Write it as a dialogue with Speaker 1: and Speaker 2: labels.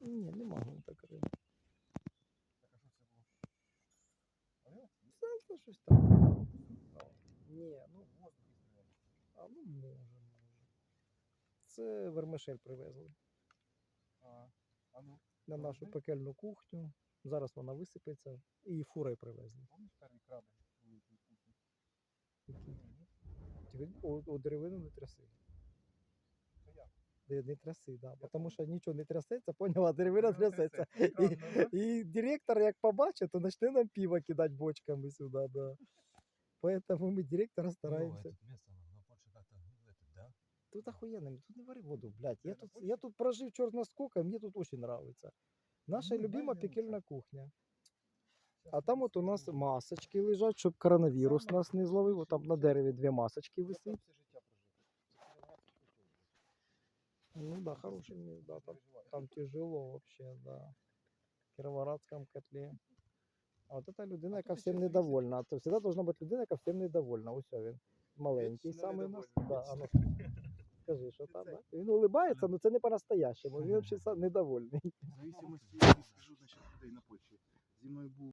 Speaker 1: Ні, нема гвинта риби.
Speaker 2: Так, а що це було? Орел?
Speaker 1: Це, це щось таке. Ні, ну,
Speaker 2: Воздух
Speaker 1: а ну може, може. Це вермишель привезли
Speaker 2: А, а ну,
Speaker 1: на нашу пекельну кухню. Зараз вона висипеться і фурою привезли. Тільки У, у деревину не тряси.
Speaker 2: Це я.
Speaker 1: Не, не тряси, да.
Speaker 2: Я
Speaker 1: Тому
Speaker 2: понял.
Speaker 1: що нічого не трясеться, поняла, деревина трясеться.
Speaker 2: Странно, да?
Speaker 1: І директор, як побачить, то почне нам пиво кидати бочками сюди, да. Поэтому ми директора стараємося.
Speaker 3: Новое тут место, оно, оно больше как-то, ну, этот, да?
Speaker 1: Тут охуенно, тут не вари воду, блядь. Я
Speaker 2: Це
Speaker 1: тут,
Speaker 2: на
Speaker 1: я
Speaker 2: почві?
Speaker 1: тут прожив чорно сколько, мені тут очень нравится. Наша
Speaker 2: Ну,
Speaker 1: любима
Speaker 2: дай мне
Speaker 1: пекельна
Speaker 2: лучше.
Speaker 1: кухня.
Speaker 2: Щас
Speaker 1: А
Speaker 2: я
Speaker 1: там от у
Speaker 2: скажу.
Speaker 1: нас масочки лежать, щоб коронавірус
Speaker 2: Саме
Speaker 1: нас не зловив. Там на дереві дві масочки
Speaker 2: Я там
Speaker 1: висить. да, хороший місць, да,
Speaker 2: Не
Speaker 1: там,
Speaker 2: переживай.
Speaker 1: там тяжело вообще, да. В Кіровоградському котлі. А от ця людина,
Speaker 2: А
Speaker 1: яка
Speaker 2: тут
Speaker 1: всім
Speaker 2: ще
Speaker 1: недовольна. А то завжди должна бути людина, яка всім недовольна. Ось він. Маленький
Speaker 2: Вічно
Speaker 1: самий у нас.
Speaker 2: недовольний,
Speaker 1: Да, а ну,
Speaker 2: вічно.
Speaker 1: скажи, що
Speaker 2: Ти
Speaker 1: там,
Speaker 2: цей.
Speaker 1: да? Він улибається, але це не по-настоящему. Він взагалі недовольний.
Speaker 2: В зависимості, я скажу, значить, людей на Польщі. Зі мною був